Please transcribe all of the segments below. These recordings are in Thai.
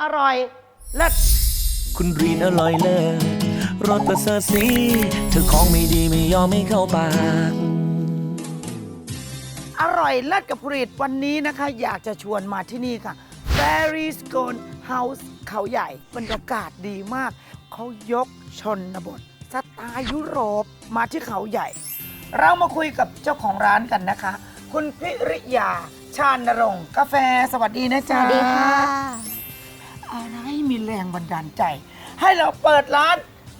อร่อยเลิศคุณรีนอร่อยเลิศรสประเสริฐสีเธอของไม่ดีไม่ยอมไม่เข้าปาก อร่อยเลิศกับผลิตวันนี้นะคะ อยากจะชวนมาที่นี่ค่ะ Fairy Scone House เขาใหญ่บรรยากาศดีมาก เขายกชนบทสไตล์ยุโรปมาที่เขาใหญ่ เรามาคุยกับเจ้าของร้านกันนะคะ คุณพิริยาชาญนรงค์กาแฟ สวัสดีนะสจ๊ะวัสดีค่ะ ที่มีแรงบันดาลใจ ให้เราเปิดร้าน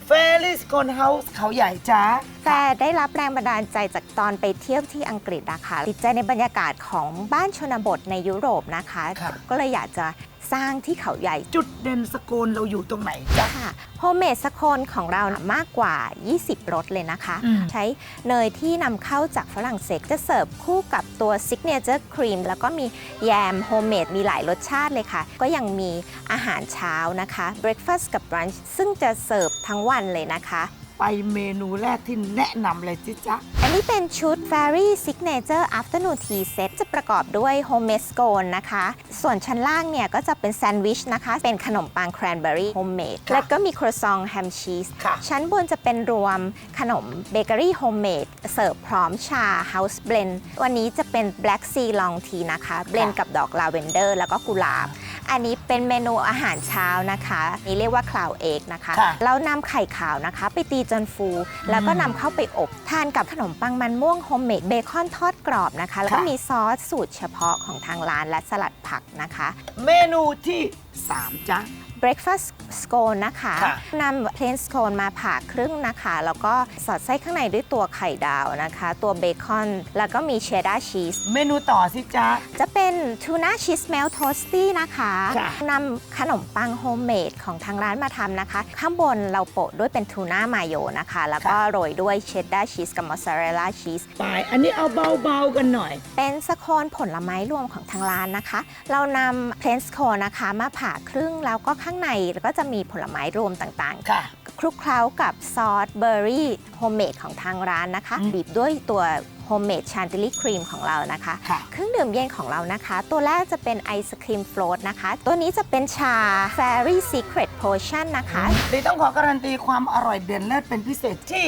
เฟลิส o ก h เฮาส์เขาใหญ่จ้าแต่ได้รับแรงบันดาลใจจากตอนไปเที่ยวที่อังกฤษนะคะติดใจในบรรยากาศของบ้านชนบทในยุโรปนะคะ ค่ะ ก็เลยอยากจะสร้างที่เขาใหญ่ จุดเด่นสโกนเราอยู่ตรงไหนจ๊ะ ค่ะโฮมเมดสโคนของเรามากกว่า 20 รสเลยนะคะ อืม ใช้เนยที่นำเข้าจากฝรั่งเศสจะเสิร์ฟคู่กับตัวซิกเนเจอร์ครีมแล้วก็มีแยมโฮมเมดมีหลายรสชาติเลยค่ะ ก็ยังมีอาหารเช้านะคะเบรคฟาสต์กับบรันช์ซึ่งจะเสิร์ฟทั้งวันเลยนะคะ ไปเมนูแรกที่แนะนำเลยจิจ๊ะ อันนี้เป็นชุด Fairy Signature Afternoon Tea Set จะประกอบด้วย Homemade Scone นะคะ ส่วนชั้นล่างเนี่ยก็จะเป็นแซนด์วิชนะคะ เป็นขนมปัง Cranberry Homemade ค่ะแล้วก็มีครัวซองแฮมชีส ค่ะ ชั้นบนจะเป็นรวมขนมเบเกอรี่โฮมเมดเสิร์ฟพร้อมชา House Blend วันนี้จะเป็น Black Sea Long Tea นะคะ เบลนกับดอกลาเวนเดอร์ แล้วก็กุหลาบ อันนี้เป็นเมนูอาหารเช้านะคะนี่เรียกว่าคลาวเอกนะคะค่ะเรานำไข่ขาวนะคะ ไปตีจนฟู แล้วก็นำเข้าไปอบ ทานกับขนมปังมันม่วงโฮมเมดเบคอนทอดกรอบนะคะ แล้วก็ค่ะมีซอสสูตรเฉพาะของทางร้านและสลัดผักนะคะ เมนูที่ 3จ๊ะ breakfast scone นะคะค่ะ นำ plain scone มาผ่าครึ่งนะคะ แล้วก็สอดไส้ข้างในด้วยตัวไข่ดาวนะคะ ตัวเบคอน แล้วก็มี cheddar cheese เมนูต่อสิจ๊ะ จะเป็นทูน่าชีสเมลโทสตี้นะคะค่ะนำขนมปังโฮมเมดของทางร้านมาทำนะคะ ข้างบนเราโปะด้วยเป็นทูน่ามาโยนะคะ แล้วก็โรยด้วยเชดดาร์ชีสกับมอสซาเรลล่าชีส ไปอันนี้เอาเบาๆกันหน่อย เป็นสโคนผลไม้รวมของทางร้านนะคะ เรานำเพลนสโคนนะคะ มาผ่าครึ่งแล้วก็ข้างในก็จะมีผลไม้รวมต่างๆค่ะคลุกเคล้ากับซอสเบอร์รี่โฮมเมดของทางร้านนะคะ อืม บีบด้วยตัวโฮมเมดชานติลี่ครีมของเรานะคะ ค่ะ เครื่องดื่มเย็นของเรานะคะ ตัวแรกจะเป็นไอศครีมโฟลตนะคะ ตัวนี้จะเป็นชา Fairy Secret Potion นะคะ ดีต้องขอการันตีความอร่อยเด่นเลิศเป็นพิเศษที่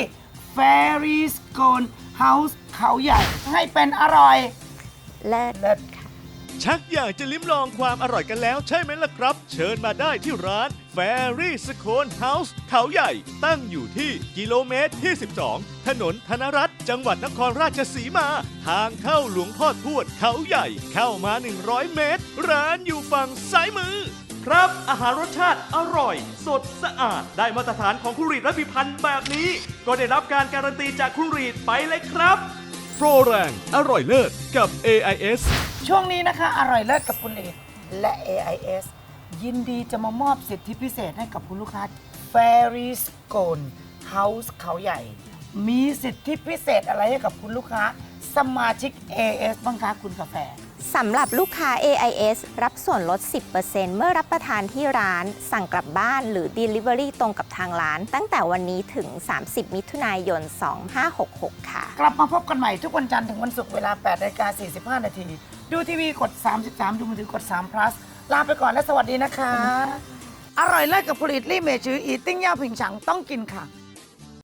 Fairy Scone House เขาใหญ่ให้เป็นอร่อยเลิศเลิศ ชักอยากจะลิ้มลองความอร่อยกันแล้วใช่ไหมล่ะครับ เชิญมาได้ที่ร้าน Fairy Scone House เขาใหญ่ ตั้งอยู่ที่กิโลเมตรที่ 12 ถนนธนรัตน์จังหวัดนครราชสีมา ทางเข้าหลวงพ่อทวดเขาใหญ่ เข้ามา 100 เมตร ร้านอยู่ฝั่งซ้ายมือ ครับ อาหารรสชาติอร่อย สดสะอาด ได้มาตรฐานของคุรีดและพิพันธ์แบบนี้ ก็ได้รับการการันตีจากคุรีดไปเลยครับ โปรแรง อร่อยเลิศกับ AIS ช่วงนี้นะคะ อร่อยเลิศกับคุณเอกและ AIS ยินดีจะมามอบสิทธิพิเศษให้กับคุณลูกค้า Fairy Scone House เขาใหญ่ มีสิทธิพิเศษอะไรให้กับคุณลูกค้า สมาชิก AS บ้างคะคุณกาแฟ สำหรับลูกค้า AIS รับส่วนลด 10%เมื่อรับประทานที่ร้าน สั่งกลับบ้านหรือ Delivery ตรงกับทางร้าน ตั้งแต่วันนี้ถึง 30 มิถุนายน 2566 ค่ะ กลับมาพบกันใหม่ทุกวันจันทร์ถึงวันศุกร์เวลา8นาฬิกา45 นาที ดูทีวีกด 33 ดูมือถือกด3 plus ลาไปก่อนและสวัสดีนะคะ อร่อยเลิศกับผลิตลี่เมจืออีติ้งย่าผิงฉังต้องกินค่ะ